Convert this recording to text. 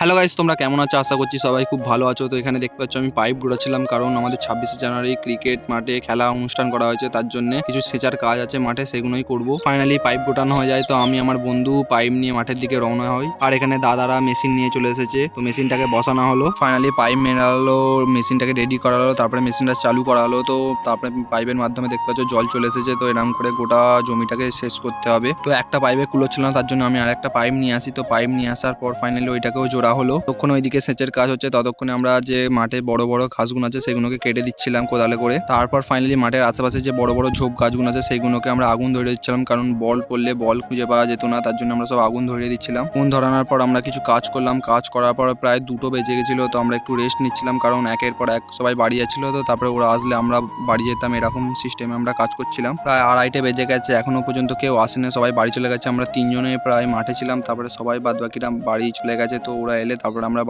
Hello guys তোমরা কেমন আছো? আশা করছি সবাই খুব ভালো আছো। তো এখানে দেখতে পাচ্ছ, আমি পাইপ ঘুরাচ্ছিলাম কারণ আমাদের ছাব্বিশে জানুয়ারি ক্রিকেট মাঠে খেলা অনুষ্ঠান করা হয়েছে, তার জন্য কিছু সেচার কাজ আছে মাঠে, সেগুলোই করব। ফাইনালি পাইপ গোটানো হয়ে যায়, তো আমি আমার বন্ধু পাইপ নিয়ে মাঠের দিকে রওনা হই। আর এখানে দাদারা মেশিন নিয়ে চলে এসেছে, তো মেশিনটাকে বসানো হলো। ফাইনালি পাইপ মেরালো, মেশিনটাকে রেডি করা হলো, তারপরে মেশিনটা চালু করা হলো, তো তারপরে পাইপের মাধ্যমে দেখতে পাচ্ছ, জল চলে এসেছে, তো এরকম করে গোটা জমিটাকে শেষ করতে হবে। তো একটা পাইপে কুলো ছিল না তার জন্য আমি আর একটা পাইপ নিয়ে আসি, তো পাইপ নিয়ে আসার পর ফাইনালি ওইটাকেও জোড়া হলো। তখন ওইদিকে সেচের কাজ হচ্ছে, ততক্ষণে আমরা যে মাঠে বড় বড় ঘাসগুলো আছে সেগুলোকে কেটে দিচ্ছিলাম কোদালে করে। তারপর ফাইনালি মাঠের আশেপাশে যে বড় বড় ঝোপ গাছগুলো আছে সেইগুলোকে আমরা আগুন ধরে দিচ্ছিলাম, কারণ বল পড়লে বল খুঁজে পাওয়া যেত না, তার জন্য আমরা সব আগুন ধরিয়ে দিচ্ছিলাম। আগুন ধরানোর পর আমরা কিছু কাজ করলাম, কাজ করার পর প্রায় দুটো বেজে গেছিল, তো আমরা একটু রেস্ট নিচ্ছিলাম, কারণ একের পর এক সবাই বাড়ি যাচ্ছিল, তো তারপরে ওরা আসলে আমরা বাড়ি যেতাম, এরকম সিস্টেমে আমরা কাজ করছিলাম। প্রায় আড়াইটে বেজে গেছে, এখনও পর্যন্ত কেউ আসেনি, সবাই বাড়ি চলে গেছে, আমরা তিনজনে প্রায় মাঠে ছিলাম, তারপরে সবাই বাদ বাকিরা বাড়ি চলে গেছে, তো ওরা এলে তারপর আমরা